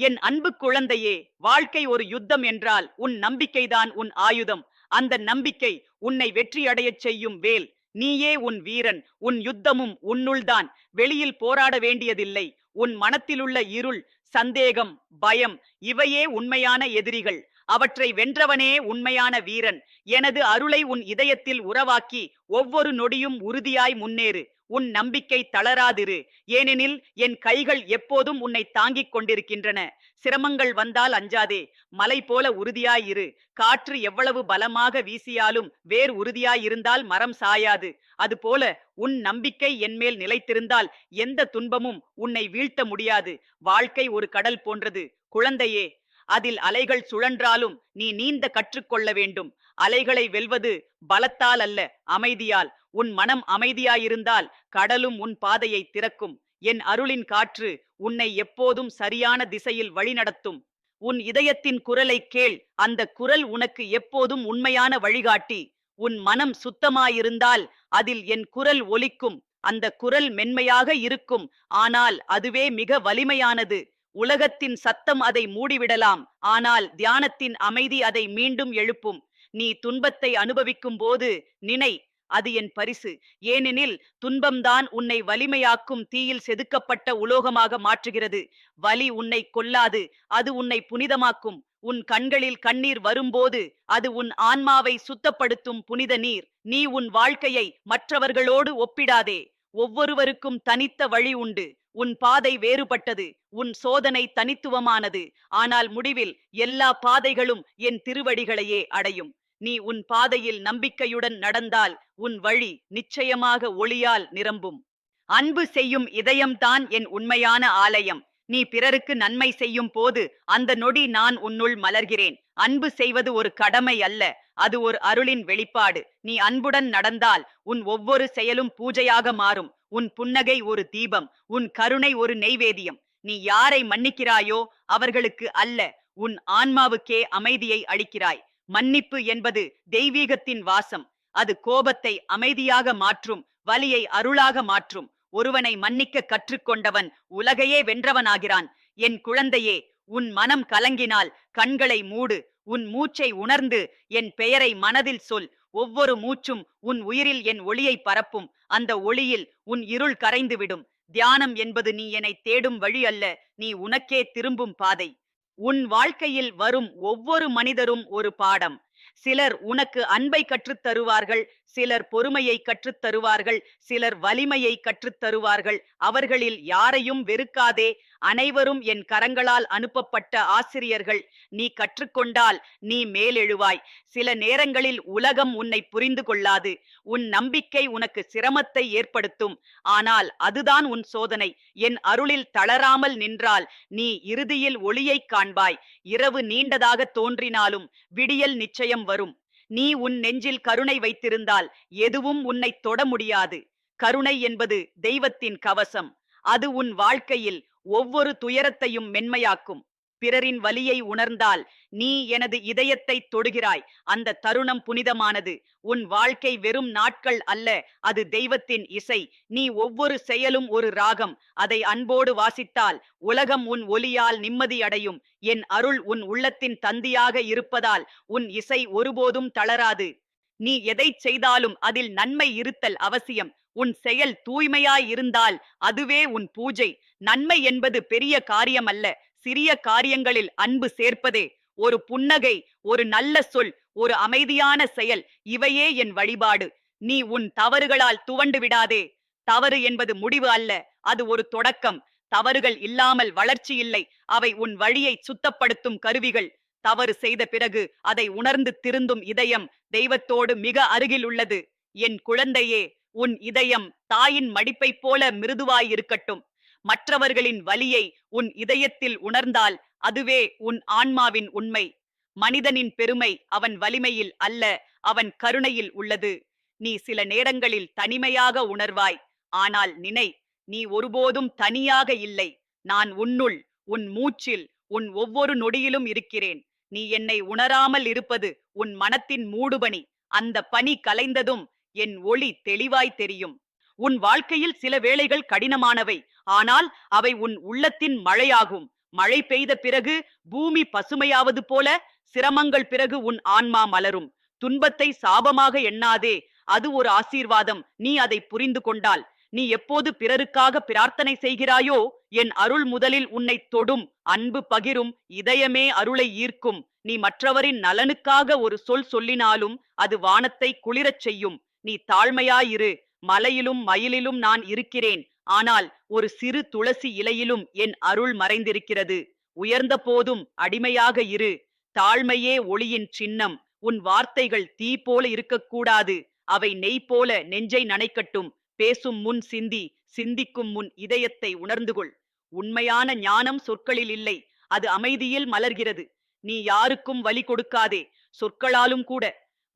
என் அன்பு குழந்தையே வாழ்க்கை ஒரு யுத்தம் என்றால் உன் நம்பிக்கைதான் உன் ஆயுதம். அந்த நம்பிக்கை உன்னை வெற்றியடையச் செய்யும் வேல். நீயே உன் வீரன் உன் யுத்தமும் உன்னுள்தான். வெளியில் போராட வேண்டியதில்லை. உன் மனத்திலுள்ள இருள் சந்தேகம் பயம் இவையே உண்மையான எதிரிகள். அவற்றை வென்றவனே உண்மையான வீரன். எனது அருளை உன் இதயத்தில் உறவாக்கி ஒவ்வொரு நொடியும் உறுதியாய் முன்னேறு. உன் நம்பிக்கை தளராதிரு. ஏனெனில் என் கைகள் எப்போதும் உன்னை தாங்கிக் கொண்டிருக்கின்றன. சிரமங்கள் வந்தால் அஞ்சாதே. மலை போல உறுதியாயிரு. காற்று எவ்வளவு பலமாக வீசியாலும் வேர் உறுதியாயிருந்தால் மரம் சாயாது. அதுபோல உன் நம்பிக்கை என்மேல் நிலைத்திருந்தால் எந்த துன்பமும் உன்னை வீழ்த்த முடியாது. வாழ்க்கை ஒரு கடல் போன்றது. குழந்தையே அதில் அலைகள் சுழன்றாலும் நீ நீந்த கற்றுக்கொள்ள வேண்டும். அலைகளை வெல்வது பலத்தால் அல்ல அமைதியால். உன் மனம் அமைதியாயிருந்தால் கடலும் உன் பாதையை திறக்கும். என் அருளின் காற்று உன்னை எப்போதும் சரியான திசையில் வழிநடத்தும். உன் இதயத்தின் குரலை கேள். அந்த குரல் உனக்கு எப்போதும் உண்மையான வழிகாட்டி. உன் மனம் சுத்தமாயிருந்தால் அதில் என் குரல் ஒலிக்கும். அந்த குரல் மென்மையாக இருக்கும். ஆனால் அதுவே மிக வலிமையானது. உலகத்தின் சத்தம் அதை மூடிவிடலாம். ஆனால் தியானத்தின் அமைதி அதை மீண்டும் எழுப்பும். நீ துன்பத்தை அனுபவிக்கும் போது நினை அது என் பரிசு. ஏனெனில் துன்பம்தான் உன்னை வலிமையாக்கும் தீயில் செதுக்கப்பட்ட உலோகமாக மாற்றுகிறது. வலி உன்னை கொல்லாது அது உன்னை புனிதமாக்கும். உன் கண்களில் கண்ணீர் வரும்போது அது உன் ஆன்மாவை சுத்தப்படுத்தும் புனித நீர். நீ உன் வாழ்க்கையை மற்றவர்களோடு ஒப்பிடாதே. ஒவ்வொருவருக்கும் தனித்த வழி உண்டு. உன் பாதை வேறுபட்டது உன் சோதனை தனித்துவமானது. ஆனால் முடிவில் எல்லா பாதைகளும் என் திருவடிகளையே அடையும். நீ உன் பாதையில் நம்பிக்கையுடன் நடந்தால் உன் வழி நிச்சயமாக ஒளியால் நிரம்பும். அன்பு செய்யும் இதயம்தான் என் உண்மையான ஆலயம். நீ பிறருக்கு நன்மை செய்யும் போது அந்த நொடி நான் உன்னுள் மலர்கிறேன். அன்பு செய்வது ஒரு கடமை அல்ல அது ஒரு அருளின் வெளிப்பாடு. நீ அன்புடன் நடந்தால் உன் ஒவ்வொரு செயலும் பூஜையாக மாறும். உன் புன்னகை ஒரு தீபம் உன் கருணை ஒரு நெய்வேதியம் நீ யாரை மன்னிக்கிறாயோ அவர்களுக்கு அல்ல உன் ஆன்மாவுக்கே அமைதியை அளிக்கிறாய். மன்னிப்பு என்பது தெய்வீகத்தின் வாசம். அது கோபத்தை அமைதியாக மாற்றும் வலியை அருளாக மாற்றும். ஒருவனை மன்னிக்க கற்றுக்கொண்டவன் உலகையே வென்றவனாகிறான். என் குழந்தையே உன் மனம் கலங்கினால் கண்களை மூடு உன் மூச்சை உணர்ந்து என் பெயரை மனதில் சொல். ஒவ்வொரு மூச்சும் உன் உயிரில் என் ஒளியை பரப்பும். அந்த ஒளியில் உன் இருள் கரைந்துவிடும். தியானம் என்பது நீ என்னை தேடும் வழி அல்ல நீ உனக்கே திரும்பும் பாதை. உன் வாழ்க்கையில் வரும் ஒவ்வொரு மனிதரும் ஒரு பாடம். சிலர் உனக்கு அன்பை கற்றுத் தருவார்கள் சிலர் பொறுமையை கற்றுத் தருவார்கள் சிலர் வலிமையை கற்றுத் தருவார்கள். அவர்களில் யாரையும் வெறுக்காதே. அனைவரும் என் கரங்களால் அனுப்பப்பட்ட ஆசிரியர்கள். நீ கற்றுக்கொண்டால் நீ மேலெழுவாய். சில நேரங்களில் உலகம் உன்னை புரிந்து கொள்ளாது. உன் நம்பிக்கை உனக்கு சிரமத்தை ஏற்படுத்தும். ஆனால் அதுதான் உன் சோதனை. என் அருளில் தளராமல் நின்றால் நீ இறுதியில் ஒளியைக் காண்பாய். இரவு நீண்டதாக தோன்றினாலும் விடியல் நிச்சயம் வரும். நீ உன் நெஞ்சில் கருணை வைத்திருந்தால் எதுவும் உன்னை தொட முடியாது. கருணை என்பது தெய்வத்தின் கவசம். அது உன் வாழ்க்கையில் ஒவ்வொரு துயரத்தையும் மென்மையாக்கும். பிறரின் வலியை உணர்ந்தால் நீ எனது இதயத்தை தொடுகிறாய். அந்த தருணம் புனிதமானது. உன் வாழ்க்கை வெறும் நாட்கள் அல்ல அது தெய்வத்தின் இசை. நீ ஒவ்வொரு செயலும் ஒரு ராகம். அதை அன்போடு வாசித்தால் உலகம் உன் ஒலியால் நிம்மதியடையும் என் அருள் உன் உள்ளத்தின் தந்தியாக இருப்பதால் உன் இசை ஒருபோதும் தளராது. நீ எதை செய்தாலும் அதில் நன்மை இருத்தல் அவசியம். உன் செயல் தூய்மையாய் இருந்தால் அதுவே உன் பூஜை. நன்மை என்பது பெரிய காரியம் அல்ல சிறிய காரியங்களில் அன்பு சேர்ப்பதே ஒரு புன்னகை ஒரு நல்ல சொல் ஒரு அமைதியான செயல். இவையே என் வழிபாடு. நீ உன் தவறுகளால் துவண்டு விடாதே. தவறு என்பது முடிவு அல்ல அது ஒரு தொடக்கம். தவறுகள் இல்லாமல் வளர்ச்சி இல்லை அவை உன் வழியை சுத்தப்படுத்தும் கருவிகள். தவறு செய்த பிறகு அதை உணர்ந்து திருந்தும் இதயம் தெய்வத்தோடு மிக அருகில் உள்ளது. என் குழந்தையே உன் இதயம் தாயின் மடிப்பைப் போல மிருதுவாயிருக்கட்டும் மற்றவர்களின் வலியை உன் இதயத்தில் உணர்ந்தால் அதுவே உன் ஆன்மாவின் உண்மை. மனிதனின் பெருமை அவன் வலிமையில் அல்ல அவன் கருணையில் உள்ளது. நீ சில நேரங்களில் தனிமையாக உணர்வாய். ஆனால் நினை நீ ஒருபோதும் தனியாக இல்லை. நான் உன்னுள் உன் மூச்சில் உன் ஒவ்வொரு நொடியிலும் இருக்கிறேன். நீ என்னை உணராமல் இருப்பது உன் மனத்தின் மூடுபணி. அந்த பனி கலைந்ததும் என் ஒளி தெளிவாய் தெரியும். உன் வாழ்க்கையில் சில வேளைகள் கடினமானவை. ஆனால் அவை உன் உள்ளத்தின் மழையாகும். மழை பெய்த பிறகு பூமி பசுமையாவது போல சிரமங்கள் பிறகு உன் ஆன்மா மலரும். துன்பத்தை சாபமாக எண்ணாதே அது ஒரு ஆசீர்வாதம். நீ அதை புரிந்து கொண்டால். நீ எப்போது பிறருக்காக பிரார்த்தனை செய்கிறாயோ என் அருள் முதலில் உன்னை தொடும். அன்பு பகிரும் இதயமே அருளை ஈர்க்கும். நீ மற்றவரின் நலனுக்காக ஒரு சொல் சொல்லினாலும் அது வானத்தை குளிரச் செய்யும். நீ தாழ்மையாயிரு. மலையிலும் மயிலிலும் நான் இருக்கிறேன். ஆனால் ஒரு சிறு துளசி இலையிலும் என் அருள் மறைந்திருக்கிறது. உயர்ந்த போதும் அடிமையாக இரு. தாழ்மையே ஒளியின் சின்னம். உன் வார்த்தைகள் தீ போல இருக்கக்கூடாது. அவை நெய் போல நெஞ்சை நனைக்கட்டும். பேசும் முன் சிந்தி சிந்திக்கும் முன் இதயத்தை உணர்ந்து கொள் உண்மையான ஞானம் சொற்களில் இல்லை. அது அமைதியில் மலர்கிறது. நீ யாருக்கும் வலி கொடுக்காதே. சொற்களாலும் கூட.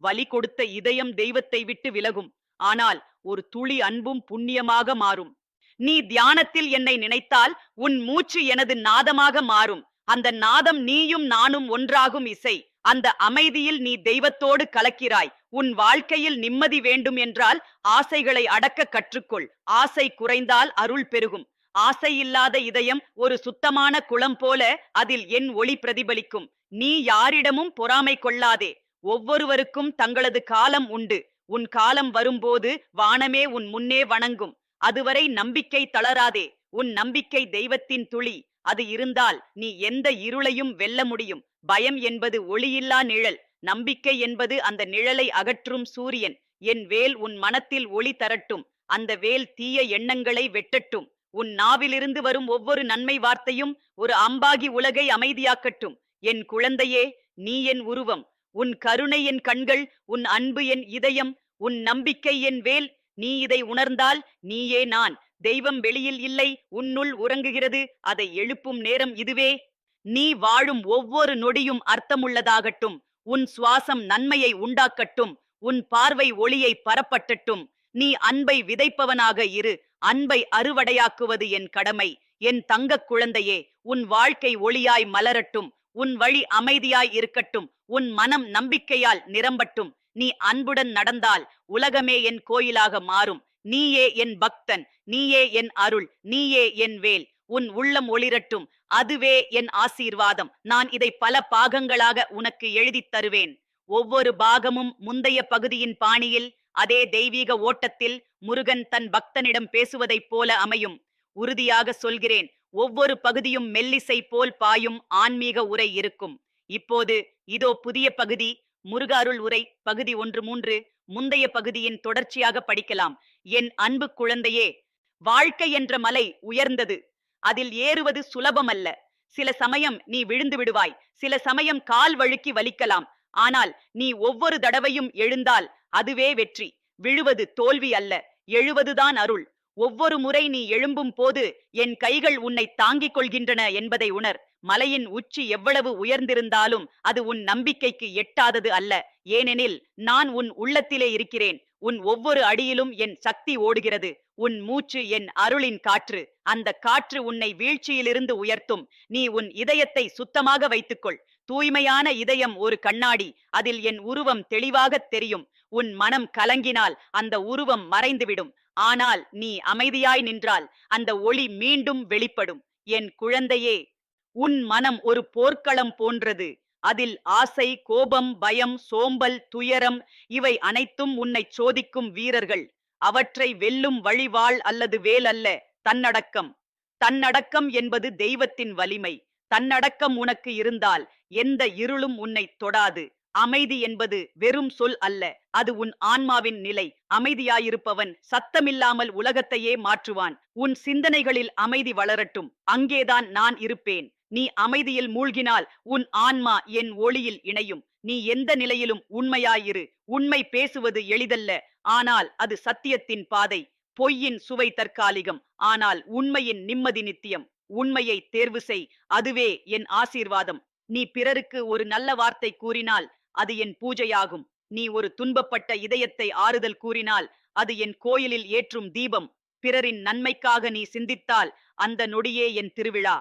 வலி கொடுத்த இதயம் தெய்வத்தை விட்டு விலகும். ஆனால் ஒரு துளி அன்பும் புண்ணியமாக மாறும். நீ தியானத்தில் என்னை நினைத்தால் உன் மூச்சு எனது நாதமாக மாறும். அந்த நாதம் நீயும் நானும் ஒன்றாகும் இசை. அந்த அமைதியில் நீ தெய்வத்தோடு கலக்கிறாய். உன் வாழ்க்கையில் நிம்மதி வேண்டும் என்றால் ஆசைகளை அடக்க கற்றுக்கொள். ஆசை குறைந்தால் அருள் பெருகும். ஆசை இல்லாத இதயம் ஒரு சுத்தமான குளம் போல அதில் என் ஒளி பிரதிபலிக்கும். நீ யாரிடமும் பொறாமை கொள்ளாதே. ஒவ்வொருவருக்கும் தங்களது காலம் உண்டு. உன் காலம் வரும்போது வானமே உன் முன்னே வணங்கும். அதுவரை நம்பிக்கை தளராதே. உன் நம்பிக்கை தெய்வத்தின் துளி. அது இருந்தால் நீ எந்த இருளையும் வெல்ல முடியும். பயம் என்பது ஒளியில்லா நிழல். நம்பிக்கை என்பது அந்த நிழலை அகற்றும் சூரியன். என் வேல் உன் மனத்தில் ஒளி தரட்டும். அந்த வேல் தீய எண்ணங்களை வெட்டட்டும். உன் நாவிலிருந்து வரும் ஒவ்வொரு நன்மை வார்த்தையும் ஒரு அம்பாகி உலகை அமைதியாக்கட்டும். என் குழந்தையே நீ என் உருவம். உன் கருணை என் கண்கள் உன் அன்பு என் இதயம் உன் நம்பிக்கை என் வேல் நீ இதை உணர்ந்தால் நீயே நான். தெய்வம் வெளியில் இல்லை உன்னுள் உறங்குகிறது. அதை எழுப்பும் நேரம் இதுவே. நீ வாழும் ஒவ்வொரு நொடியும் அர்த்தமுள்ளதாகட்டும். உன் சுவாசம் நன்மையை உண்டாக்கட்டும். உன் பார்வை ஒளியை பரப்பட்டட்டும். நீ அன்பை விதைப்பவனாக இரு. அன்பை அறுவடையாக்குவது என் கடமை. என் தங்கக் குழந்தையே உன் வாழ்க்கை ஒளியாய் மலரட்டும். உன் வழி அமைதியாய் இருக்கட்டும். உன் மனம் நம்பிக்கையால் நிரம்பட்டும். நீ அன்புடன் நடந்தால் உலகமே என் கோயிலாக மாறும். நீயே என் பக்தன் நீயே என் அருள் நீயே என் வேல். உன் உள்ளம் ஒளிரட்டும் அதுவே என் ஆசீர்வாதம். நான் இதை பல பாகங்களாக உனக்கு எழுதித் தருவேன். ஒவ்வொரு பாகமும் முந்தைய பகுதியின் பாணியில் அதே தெய்வீக ஓட்டத்தில் முருகன் தன் பக்தனிடம் பேசுவதைப் போல அமையும். உறுதியாக சொல்கிறேன் ஒவ்வொரு பகுதியும் மெல்லிசை போல் பாயும் ஆன்மீக உரை இருக்கும். இப்போது இதோ புதிய பகுதி முருகாருள் உரை பகுதி ஒன்று மூன்று முந்தைய பகுதியின் தொடர்ச்சியாக படிக்கலாம். என் அன்பு குழந்தையே வாழ்க்கை என்ற மலை உயர்ந்தது. அதில் ஏறுவது சுலபமல்ல. சில சமயம் நீ விழுந்து விடுவாய். சில சமயம் கால் வழுக்கி வலிக்கலாம். ஆனால் நீ ஒவ்வொரு தடவையும் எழுந்தால் அதுவே வெற்றி. விழுவது தோல்வி அல்ல. எழுவதுதான் அருள். ஒவ்வொரு முறை நீ எழும்பும் போது என் கைகள் உன்னை தாங்கிக் கொள்கின்றன என்பதை உணர். மலையின் உச்சி எவ்வளவு உயர்ந்திருந்தாலும் அது உன் நம்பிக்கைக்கு எட்டாதது அல்ல. ஏனெனில் நான் உன் உள்ளத்திலே இருக்கிறேன். உன் ஒவ்வொரு அடியிலும் என் சக்தி ஓடுகிறது. உன் மூச்சு என் அருளின் காற்று. அந்த காற்று உன்னை வீழ்ச்சியிலிருந்து உயர்த்தும். நீ உன் இதயத்தை சுத்தமாக வைத்துக்கொள். தூய்மையான இதயம் ஒரு கண்ணாடி. அதில் என் உருவம் தெளிவாகத் தெரியும். உன் மனம் கலங்கினால் அந்த உருவம் மறைந்துவிடும். ஆனால் நீ அமைதியாய் நின்றால் அந்த ஒளி மீண்டும் வெளிப்படும். என் குழந்தையே உன் மனம் ஒரு போர்க்களம் போன்றது. அதில் ஆசை கோபம் பயம் சோம்பல் துயரம் இவை அனைத்தும் உன்னை சோதிக்கும் வீரர்கள். அவற்றை வெல்லும் வழிவாள் அல்லது வேல் அல்ல தன்னடக்கம். தன்னடக்கம் என்பது தெய்வத்தின் வலிமை. தன்னடக்கம் உனக்கு இருந்தால் எந்த இருளும் உன்னை தொடாது. அமைதி என்பது வெறும் சொல் அல்ல. அது உன் ஆன்மாவின் நிலை. அமைதியாயிருப்பவன் சத்தமில்லாமல் உலகத்தையே மாற்றுவான். உன் சிந்தனைகளில் அமைதி வளரட்டும். அங்கேதான் நான் இருப்பேன். நீ அமைதியில் மூழ்கினால் உன் ஆன்மா என் ஒளியில் இணையும். நீ எந்த நிலையிலும் உண்மையாயிரு. உண்மை பேசுவது எளிதல்ல. ஆனால் அது சத்தியத்தின் பாதை. பொய்யின் சுவை தற்காலிகம். ஆனால் உண்மையின் நிம்மதி நித்தியம். உண்மையை தேர்வு செய். அதுவே என் ஆசீர்வாதம். நீ பிறருக்கு ஒரு நல்ல வார்த்தை கூறினால் அது என் பூஜையாகும். நீ ஒரு துன்பப்பட்ட இதயத்தை ஆறுதல் கூறினால் அது என் கோயிலில் ஏற்றும் தீபம். பிறரின் நன்மைக்காக நீ சிந்தித்தால் அந்த நொடியே என் திருவிழா.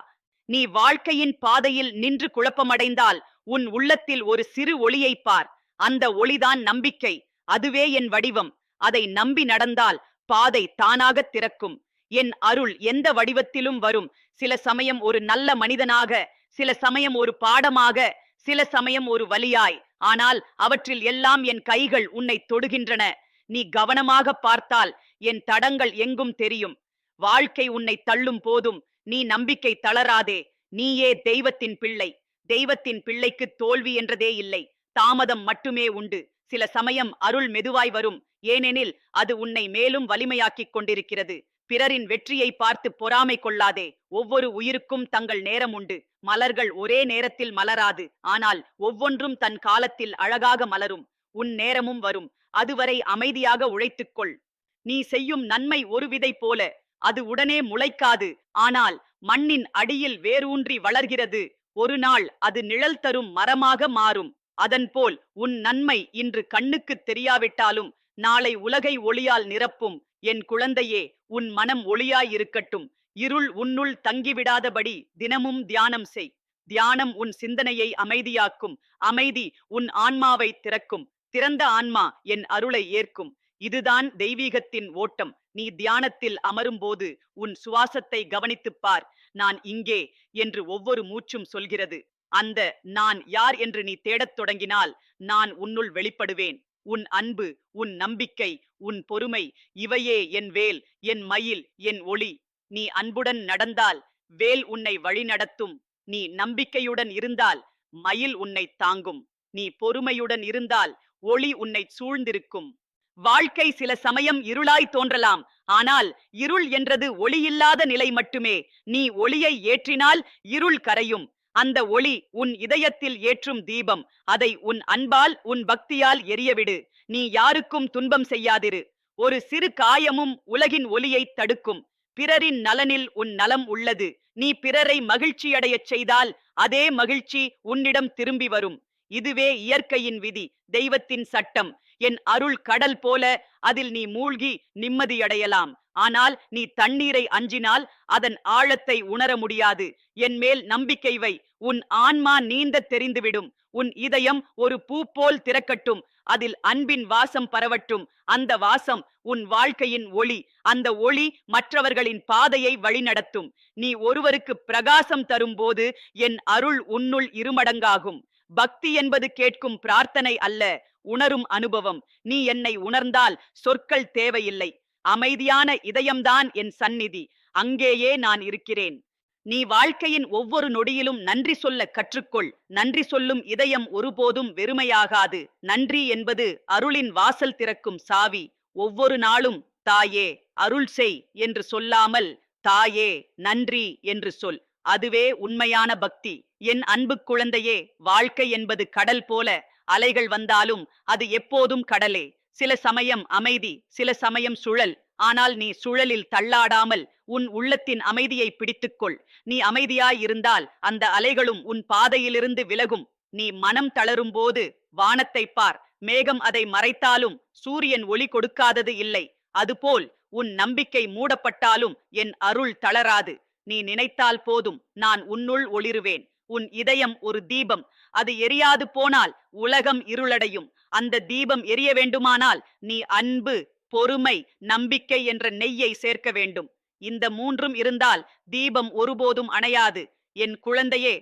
நீ வாழ்க்கையின் பாதையில் நின்று குழப்பமடைந்தால் உன் உள்ளத்தில் ஒரு சிறு ஒளியைப் பார். அந்த ஒளிதான் நம்பிக்கை. அதுவே என் வடிவம். அதை நம்பி நடந்தால் பாதை தானாகத் திறக்கும். என் அருள் எந்த வடிவத்திலும் வரும். சில சமயம் ஒரு நல்ல மனிதனாக சில சமயம் ஒரு பாடமாக சில சமயம் ஒரு வலியாய். ஆனால் அவற்றில் எல்லாம் என் கைகள் உன்னை தொடுகின்றன. நீ கவனமாக பார்த்தால் என் தடங்கள் எங்கும் தெரியும். வாழ்க்கை உன்னை தள்ளும் போதும். நீ நம்பிக்கை தளராதே. நீயே தெய்வத்தின் பிள்ளை. தெய்வத்தின் பிள்ளைக்கு தோல்வி என்றதே இல்லை. தாமதம் மட்டுமே உண்டு. சில சமயம் அருள் மெதுவாய் வரும். ஏனெனில் அது உன்னை மேலும் வலிமையாக்கிக் கொண்டிருக்கிறது. பிறரின் வெற்றியை பார்த்து பொறாமை கொள்ளாதே. ஒவ்வொரு உயிருக்கும் தங்கள் நேரம் உண்டு. மலர்கள் ஒரே நேரத்தில் மலராது. ஆனால் ஒவ்வொன்றும் தன் காலத்தில் அழகாக மலரும். உன் நேரமும் வரும். அதுவரை அமைதியாக உழைத்துக்கொள் நீ செய்யும் நன்மை ஒரு விதை போல. அது உடனே முளைக்காது. ஆனால் மண்ணின் அடியில் வேரூன்றி வளர்கிறது. ஒரு நாள் அது நிழல் தரும் மரமாக மாறும். அதன்போல் உன் நன்மை இன்று கண்ணுக்கு தெரியாவிட்டாலும் நாளை உலகை ஒளியால் நிரப்பும். என் குழந்தையே உன் மனம் ஒளியாயிருக்கட்டும். இருள் உன்னுள் தங்கிவிடாதபடி தினமும் தியானம் செய். தியானம் உன் சிந்தனையை அமைதியாக்கும். அமைதி உன் ஆன்மாவை திறக்கும். திறந்த ஆன்மா என் அருளை ஏற்கும். இதுதான் தெய்வீகத்தின் ஓட்டம். நீ தியானத்தில் அமரும்போது உன் சுவாசத்தை கவனித்துப் பார். நான் இங்கே என்று ஒவ்வொரு மூச்சும் சொல்கிறது. அந்த நான் யார் என்று நீ தேடத் தொடங்கினால் நான் உன்னுள் வெளிப்படுவேன். உன் அன்பு உன் நம்பிக்கை உன் பொறுமை இவையே என் வேல் என் மயில் என் ஒளி. நீ அன்புடன் நடந்தால் வேல் உன்னை வழிநடத்தும். நீ நம்பிக்கையுடன் இருந்தால் மயில் உன்னை தாங்கும். நீ பொறுமையுடன் இருந்தால் ஒளி உன்னை சூழ்ந்திருக்கும். வாழ்க்கை சில சமயம் இருளாய் தோன்றலாம். ஆனால் இருள் என்றது ஒளியில்லாத நிலை மட்டுமே. நீ ஒளியை ஏற்றினால் இருள் கரையும். அந்த ஒளி உன் இதயத்தில் ஏற்றும் தீபம். அதை உன் அன்பால் உன் பக்தியால் எரியவிடு. நீ யாருக்கும் துன்பம் செய்யாதிரு. ஒரு சிறு காயமும் உலகின் ஒளியை தடுக்கும். பிறரின் நலனில் உன் நலம் உள்ளது. நீ பிறரை மகிழ்ச்சியடையச் செய்தால் அதே மகிழ்ச்சி உன்னிடம் திரும்பி வரும். இதுவே இயற்கையின் விதி தெய்வத்தின் சட்டம். என் அருள் கடல் போல அதில் நீ மூழ்கி நிம்மதியடையலாம் ஆனால் நீ தண்ணீரை அஞ்சினால் அதன் ஆழத்தை உணர முடியாது. என் மேல் நம்பிக்கை வை. உன் ஆன்மா நீந்த தெரிந்துவிடும். உன் இதயம் ஒரு பூ போல் திறக்கட்டும். அதில் அன்பின் வாசம் பரவட்டும். அந்த வாசம் உன் வாழ்க்கையின் ஒளி. அந்த ஒளி மற்றவர்களின் பாதையை வழிநடத்தும். நீ ஒருவருக்கு பிரகாசம் தரும்போது என் அருள் உன்னுள் இருமடங்காகும். பக்தி என்பது கேட்கும் பிரார்த்தனை அல்ல உணரும் அனுபவம். நீ என்னை உணர்ந்தால் சொற்கள் தேவையில்லை. அமைதியான இதயம்தான் என் சந்நிதி. அங்கேயே நான் இருக்கிறேன். நீ வாழ்க்கையின் ஒவ்வொரு நொடியிலும் நன்றி சொல்ல கற்றுக்கொள். நன்றி சொல்லும் இதயம் ஒருபோதும் வெறுமையாகாது. நன்றி என்பது அருளின் வாசல் திறக்கும் சாவி. ஒவ்வொரு நாளும் தாயே அருள் செய் என்று சொல்லாமல் தாயே நன்றி என்று சொல். அதுவே உண்மையான பக்தி. என் அன்பு குழந்தையே வாழ்க்கை என்பது கடல் போல அலைகள் வந்தாலும் அது எப்போதும் கடலே. சில சமயம் அமைதி சில சமயம் சுழல். ஆனால் நீ சுழலில் தள்ளாடாமல் உன் உள்ளத்தின் அமைதியை பிடித்துக்கொள். நீ அமைதியாயிருந்தால் அந்த அலைகளும் உன் பாதையிலிருந்து விலகும். நீ மனம் தளரும் போது வானத்தை பார். மேகம் அதை மறைத்தாலும் சூரியன் ஒளி கொடுக்காதது இல்லை. அதுபோல் உன் நம்பிக்கை மூடப்பட்டாலும் என் அருள் தளராது. நீ நினைத்தால் போதும் நான் உன்னுள் ஒளிருவேன். உன் இதயம் ஒரு தீபம். அது எரியாது போனால் உலகம் இருளடையும். அந்த தீபம் எரிய வேண்டுமானால் நீ அன்பு பொறுமை நம்பிக்கை என்ற நெய்யை சேர்க்க வேண்டும். இந்த மூன்றும் இருந்தால் தீபம் ஒருபோதும் அணையாது. என் குழந்தையே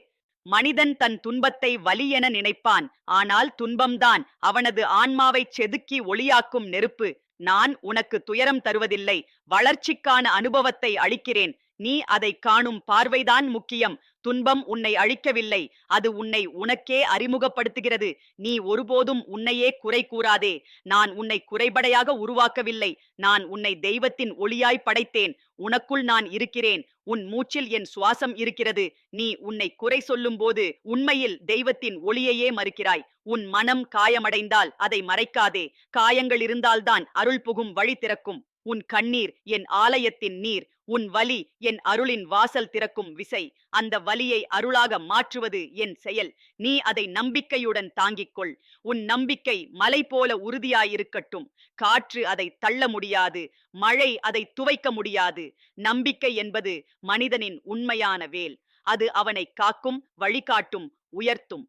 மனிதன் தன் துன்பத்தை வலி என நினைப்பான். ஆனால் துன்பம்தான் அவனது ஆன்மாவைச் செதுக்கி ஒளியாக்கும் நெருப்பு. நான் உனக்கு துயரம் தருவதில்லை. வளர்ச்சிக்கான அனுபவத்தை அளிக்கிறேன். நீ அதை காணும் பார்வைதான் முக்கியம். துன்பம் உன்னை அழிக்கவில்லை. அது உன்னை உனக்கே அறிமுகப்படுத்துகிறது. நீ ஒருபோதும் உன்னையே குறை கூறாதே. நான் உன்னை குறைபடையாக உருவாக்கவில்லை. நான் உன்னை தெய்வத்தின் ஒளியாய் படைத்தேன். உனக்குள் நான் இருக்கிறேன். உன் மூச்சில் என் சுவாசம் இருக்கிறது. நீ உன்னை குறை சொல்லும்போது உண்மையில் தெய்வத்தின் ஒளியையே மறுக்கிறாய். உன் மனம் காயமடைந்தால் அதை மறைக்காதே. காயங்கள் இருந்தால்தான் அருள் புகும் வழி திறக்கும். உன் கண்ணீர் என் ஆலயத்தின் நீர். உன் வலி என் அருளின் வாசல் திறக்கும் விசை. அந்த வலியை அருளாக மாற்றுவது என் செயல். நீ அதை நம்பிக்கையுடன் தாங்கிக் கொள். உன் நம்பிக்கை மலை போல உறுதியாயிருக்கட்டும். காற்று அதை தள்ள முடியாது. மழை அதை துவைக்க முடியாது. நம்பிக்கை என்பது மனிதனின் உண்மையான வேல். அது அவனை காக்கும் வழிகாட்டும் உயர்த்தும்.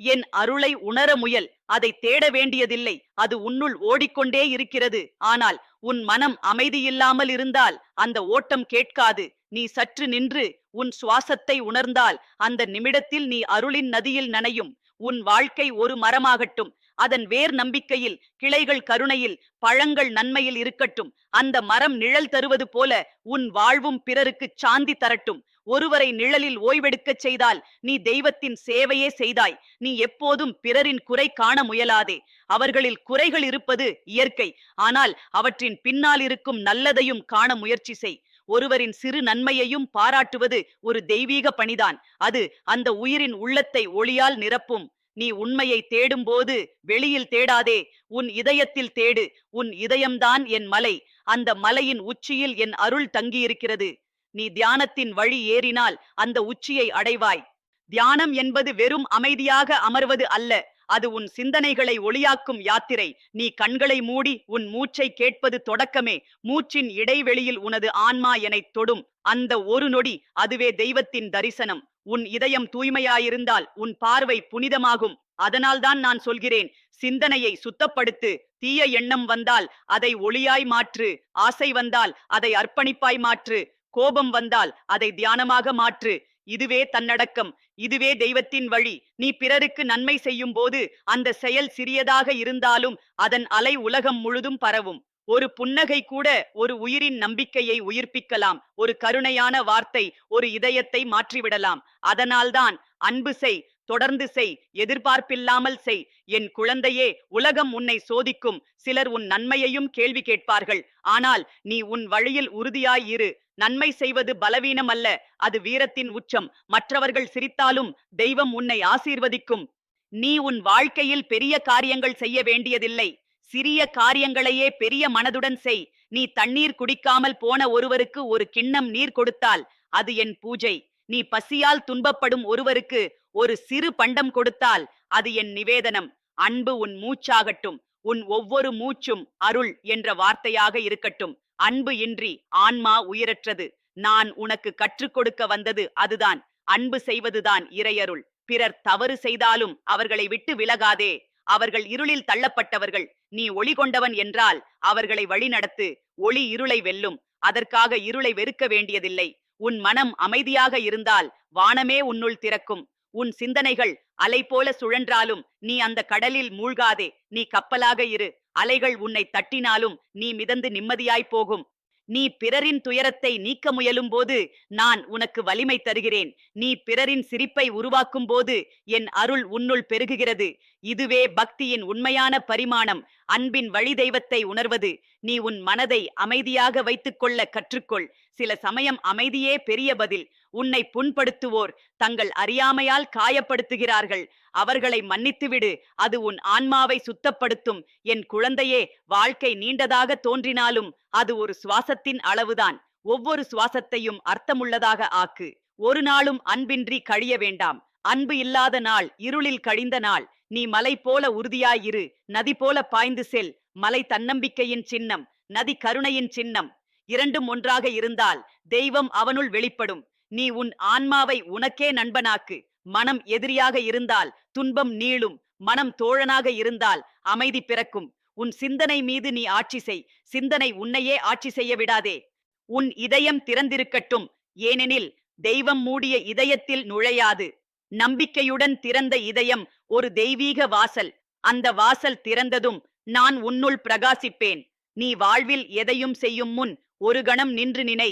என் அருளை உணர முயல் அதை தேட வேண்டியதில்லை அது உன்னுள் ஓடிக்கொண்டே இருக்கிறது. ஆனால் உன் மனம் அமைதியில்லாமல் இருந்தால் அந்த ஓட்டம் கேட்காது. நீ சற்று நின்று உன் சுவாசத்தை உணர்ந்தால் அந்த நிமிடத்தில் நீ அருளின் நதியில் நனையும். உன் வாழ்க்கை ஒரு மரமாகட்டும். அதன் வேர் நம்பிக்கையில் கிளைகள் கருணையில் பழங்கள் நன்மையில் இருக்கட்டும். அந்த மரம் நிழல் தருவது போல உன் வாழ்வும் பிறருக்கு சாந்தி தரட்டும். ஒருவரை நிழலில் ஓய்வெடுக்கச் செய்தால் நீ தெய்வத்தின் சேவையே செய்தாய். நீ எப்போதும் பிறரின் குறை காண முயலாதே. அவர்களில் குறைகள் இருப்பது இயற்கை. ஆனால் அவற்றின் பின்னால் இருக்கும் நல்லதையும் காண முயற்சி செய். ஒருவரின் சிறு நன்மையையும் பாராட்டுவது ஒரு தெய்வீக பணிதான். அது அந்த உயிரின் உள்ளத்தை ஒளியால் நிரப்பும். நீ உண்மையை தேடும்போது வெளியில் தேடாதே. உன் இதயத்தில் தேடு. உன் இதயம்தான் என் மலை. அந்த மலையின் உச்சியில் என் அருள் தங்கியிருக்கிறது. நீ தியானத்தின் வழி ஏறினால் அந்த உச்சியை அடைவாய். தியானம் என்பது வெறும் அமைதியாக அமர்வது அல்ல அது உன் சிந்தனைகளை ஒளியாக்கும் யாத்திரை. நீ கண்களை மூடி உன் மூச்சை கேட்பது தொடக்கமே மூச்சின் இடைவெளியில் உனது ஆன்மா எனைத் தொடும். அந்த ஒரு நொடி அதுவே தெய்வத்தின் தரிசனம். உன் இதயம் தூய்மையாயிருந்தால் உன் பார்வை புனிதமாகும். அதனால்தான் நான் சொல்கிறேன் சிந்தனையை சுத்தப்படுத்து. தீய எண்ணம் வந்தால் அதை ஒளியாய் மாற்று. ஆசை வந்தால் அதை அர்ப்பணிப்பாய் மாற்று. கோபம் வந்தால் அதை தியானமாக மாற்று. இதுவே தன்னடக்கம். இதுவே தெய்வத்தின் வழி. நீ பிறருக்கு நன்மை செய்யும் போது அந்த செயல் சிறியதாக இருந்தாலும் அதன் அலை உலகம் முழுதும் பரவும். ஒரு புன்னகை கூட ஒரு உயிரின் நம்பிக்கையை உயிர்ப்பிக்கலாம். ஒரு கருணையான வார்த்தை ஒரு இதயத்தை மாற்றிவிடலாம். அதனால்தான் அன்பு செய். தொடர்ந்து செய் எதிர்பார்ப்பில்லாமல் செய். என் குழந்தையே உலகம் உன்னை சோதிக்கும். சிலர் உன் நன்மையையும் கேள்வி கேட்பார்கள். ஆனால் நீ உன் வழியில் உறுதியாயிரு நன்மை செய்வது பலவீனம் அல்ல அது வீரத்தின் உச்சம். மற்றவர்கள் சிரித்தாலும் தெய்வம் உன்னை ஆசீர்வதிக்கும். நீ உன் வாழ்க்கையில் பெரிய காரியங்கள் செய்ய வேண்டியதில்லை. சிறிய காரியங்களையே பெரிய மனதுடன் செய். நீ தண்ணீர் குடிக்காமல் போன ஒருவருக்கு ஒரு கிண்ணம் நீர் கொடுத்தால் அது என் பூஜை. நீ பசியால் துன்பப்படும் ஒருவருக்கு ஒரு சிறு பண்டம் கொடுத்தால் அது என் நிவேதனம். அன்பு உன் மூச்சாகட்டும். உன் ஒவ்வொரு மூச்சும் அருள் என்ற வார்த்தையாக இருக்கட்டும். அன்பு இன்றி ஆன்மா உயிரற்றது. நான் உனக்கு கற்றுக் கொடுக்க வந்தது அதுதான். அன்பு செய்வதுதான் இறையருள். பிறர் தவறு செய்தாலும் அவர்களை விட்டு விலகாதே. அவர்கள் இருளில் தள்ளப்பட்டவர்கள். நீ ஒளி கொண்டவன் என்றால் அவர்களை வழிநடத்து. ஒளி இருளை வெல்லும். அதற்காக இருளை வெறுக்க வேண்டியதில்லை. உன் மனம் அமைதியாக இருந்தால் வானமே உன்னுள் திறக்கும். உன் சிந்தனைகள் அலை போல சுழன்றாலும் நீ அந்த கடலில் மூழ்காதே நீ கப்பலாக இரு. அலைகள் உன்னை தட்டினாலும் நீ மிதந்து நிம்மதியாய் போகும். நீ பிறரின் துயரத்தை நீக்க முயலும் போது நான் உனக்கு வலிமை தருகிறேன். நீ பிறரின் சிரிப்பை உருவாக்கும் போது என் அருள் உன்னுள் பெருகுகிறது. இதுவே பக்தியின் உண்மையான பரிமாணம். அன்பின் வழி தெய்வத்தை உணர்வது. நீ உன் மனதை அமைதியாக வைத்துக்கொள்ள கற்றுக்கொள். சில சமயம் அமைதியே பெரிய பதில். உன்னை புண்படுத்துவோர் தங்கள் அறியாமையால் காயப்படுத்துகிறார்கள். அவர்களை மன்னித்துவிடு. அது உன் ஆன்மாவை சுத்தப்படுத்தும். என் குழந்தையே வாழ்க்கை நீண்டதாக தோன்றினாலும் அது ஒரு சுவாசத்தின் அளவுதான். ஒவ்வொரு சுவாசத்தையும் அர்த்தமுள்ளதாக ஆக்கு. ஒரு நாளும் அன்பின்றி கழிய வேண்டாம். அன்பு இல்லாத நாள் இருளில் கழிந்த நாள். நீ மலை போல உறுதியாயிரு நதி போல பாய்ந்து செல். மலை தன்னம்பிக்கையின் சின்னம். நதி கருணையின் சின்னம். இரண்டும் ஒன்றாக இருந்தால் தெய்வம் அவனுள் வெளிப்படும். நீ உன் ஆன்மாவை உனக்கே நண்பனாக்கு. மனம் எதிரியாக இருந்தால் துன்பம் நீளும். மனம் தோழனாக இருந்தால் அமைதி பிறக்கும். உன் சிந்தனை மீது நீ ஆட்சி செய். சிந்தனை உன்னையே ஆட்சி செய்ய விடாதே. உன் இதயம் திறந்திருக்கட்டும். ஏனெனில் தெய்வம் மூடிய இதயத்தில் நுழையாது. நம்பிக்கையுடன் திறந்த இதயம் ஒரு தெய்வீக வாசல். அந்த வாசல் திறந்ததும் நான் உன்னுள் பிரகாசிப்பேன். நீ வாழ்வில் எதையும் செய்யும் முன் ஒரு கணம் நின்று நினை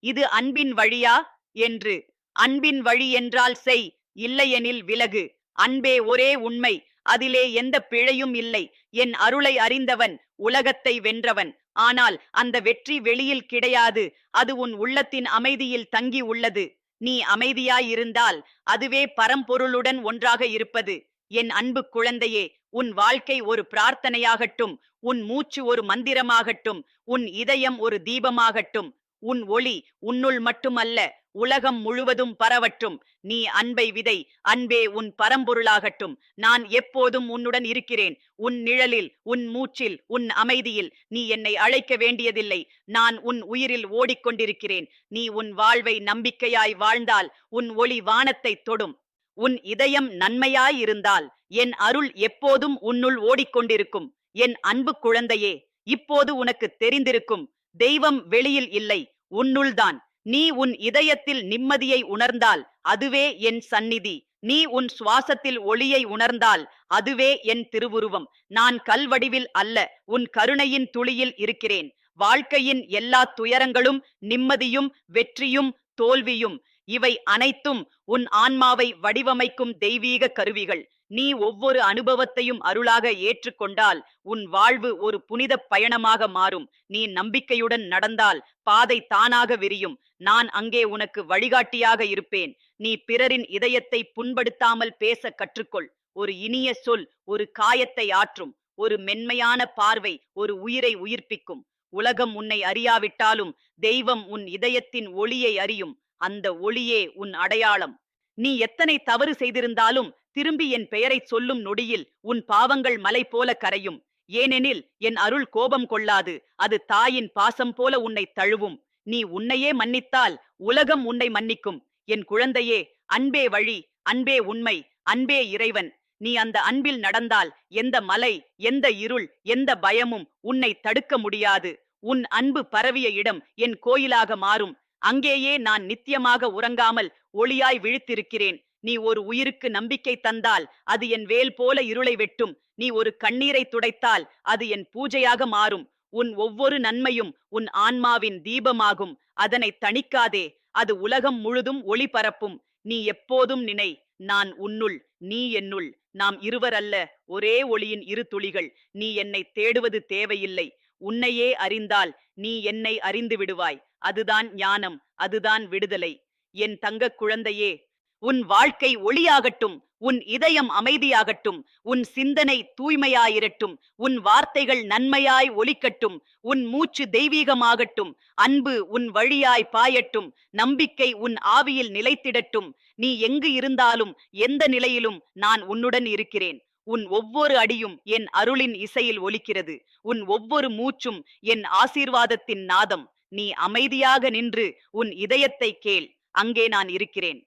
இது அன்பின் வழியா? என்று. அன்பின் வழி என்றால் செய் இல்லையெனில் விலகு. அன்பே ஒரே உண்மை அதிலே எந்த பிழையும் இல்லை. என் அருளை அறிந்தவன் உலகத்தை வென்றவன். ஆனால் அந்த வெற்றி வெளியில் கிடையாது அது உன் உள்ளத்தின் அமைதியில் தங்கி உள்ளது. நீ அமைதியாயிருந்தால் அதுவே பரம்பொருளுடன் ஒன்றாக இருப்பது. என் அன்பு குழந்தையே உன் வாழ்க்கை ஒரு பிரார்த்தனையாகட்டும் உன் மூச்சு ஒரு மந்திரமாகட்டும் உன் இதயம் ஒரு தீபமாகட்டும் உன் ஒளி உன்னுள் மட்டுமல்ல உலகம் முழுவதும் பரவட்டும். நீ அன்பை விதை அன்பே உன் பரம்பொருளாகட்டும். நான் எப்போதும் உன்னுடன் இருக்கிறேன். உன் நிழலில் உன் மூச்சில் உன் அமைதியில் நீ என்னை அழைக்க வேண்டியதில்லை. நான் உன் உயிரில் ஓடிக்கொண்டிருக்கிறேன். நீ உன் வாழ்வை நம்பிக்கையாய் வாழ்ந்தால் உன் ஒளி வானத்தை தொடும். உன் இதயம் நன்மையாயிருந்தால் என் அருள் எப்போதும் உன்னுள் ஓடிக்கொண்டிருக்கும். என் அன்பு குழந்தையே இப்போது உனக்கு தெரிந்திருக்கும். தெய்வம் வெளியில் இல்லை உன்னுள்தான். நீ உன் இதயத்தில் நிம்மதியை உணர்ந்தால் அதுவே என் சந்நிதி. நீ உன் சுவாசத்தில் ஒளியை உணர்ந்தால் அதுவே என் திருவுருவம். நான் கல்வடிவில் அல்ல உன் கருணையின் துளியில் இருக்கிறேன். வாழ்க்கையின் எல்லா துயரங்களும் நிம்மதியும் வெற்றியும் தோல்வியும் இவை அனைத்தும் உன் ஆன்மாவை வடிவமைக்கும் தெய்வீக கருவிகள். நீ ஒவ்வொரு அனுபவத்தையும் அருளாக ஏற்றுக்கொண்டால் உன் வாழ்வு ஒரு புனித பயணமாக மாறும். நீ நம்பிக்கையுடன் நடந்தால் பாதை தானாக விரியும். நான் அங்கே உனக்கு வழிகாட்டியாக இருப்பேன். நீ பிறரின் இதயத்தை புண்படுத்தாமல் பேச கற்றுக்கொள். ஒரு இனிய சொல் ஒரு காயத்தை ஆற்றும். ஒரு மென்மையான பார்வை ஒரு உயிரை உயிர்ப்பிக்கும். உலகம் உன்னை அறியாவிட்டாலும் தெய்வம் உன் இதயத்தின் ஒளியை அறியும். அந்த ஒளியே உன் அடையாளம். நீ எத்தனை தவறு செய்திருந்தாலும் திரும்பி என் பெயரை சொல்லும் நொடியில் உன் பாவங்கள் மலை போல கரையும். ஏனெனில் என் அருள் கோபம் கொள்ளாது அது தாயின் பாசம் போல உன்னை தழுவும். நீ உன்னையே மன்னித்தால் உலகம் உன்னை மன்னிக்கும். என் குழந்தையே அன்பே வழி அன்பே உண்மை அன்பே இறைவன். நீ அந்த அன்பில் நடந்தால் எந்த மலை எந்த இருள் எந்த பயமும் உன்னை தடுக்க முடியாது. உன் அன்பு பரவிய இடம் என் கோயிலாக மாறும். அங்கேயே நான் நித்தியமாக உறங்காமல் ஒளியாய் விழித்திருக்கிறேன். நீ ஒரு உயிருக்கு நம்பிக்கை தந்தால் அது என் வேல் போல இருளை வெட்டும். நீ ஒரு கண்ணீரை துடைத்தால் அது என் பூஜையாக மாறும். உன் ஒவ்வொரு நன்மையும் உன் ஆன்மாவின் தீபமாகும். அதனை தணிக்காதே அது உலகம் முழுதும் ஒளி பரப்பும். நீ எப்போதும் நினை நான் உன்னுள் நீ என்னுள். நாம் இருவர் அல்ல ஒரே ஒளியின் இரு துளிகள். நீ என்னை தேடுவது தேவையில்லை. உன்னையே அறிந்தால் நீ என்னை அறிந்து விடுவாய். அதுதான் ஞானம் அதுதான் விடுதலை. என் தங்கக் குழந்தையே உன் வாழ்க்கை ஒளியாகட்டும் உன் இதயம் அமைதியாகட்டும் உன் சிந்தனை தூய்மையாயிரட்டும் உன் வார்த்தைகள் நன்மையாய் ஒலிக்கட்டும் உன் மூச்சு தெய்வீகமாகட்டும் அன்பு உன் வழியாய் பாயட்டும் நம்பிக்கை உன் ஆவியில் நிலைத்திடட்டும் நீ எங்கு இருந்தாலும் எந்த நிலையிலும் நான் உன்னுடன் இருக்கிறேன். உன் ஒவ்வொரு அடியும் என் அருளின் இசையில் ஒலிக்கிறது. உன் ஒவ்வொரு மூச்சும் என் ஆசீர்வாதத்தின் நாதம். நீ அமைதியாக நின்று உன் இதயத்தை கேள். அங்கே நான் இருக்கிறேன்.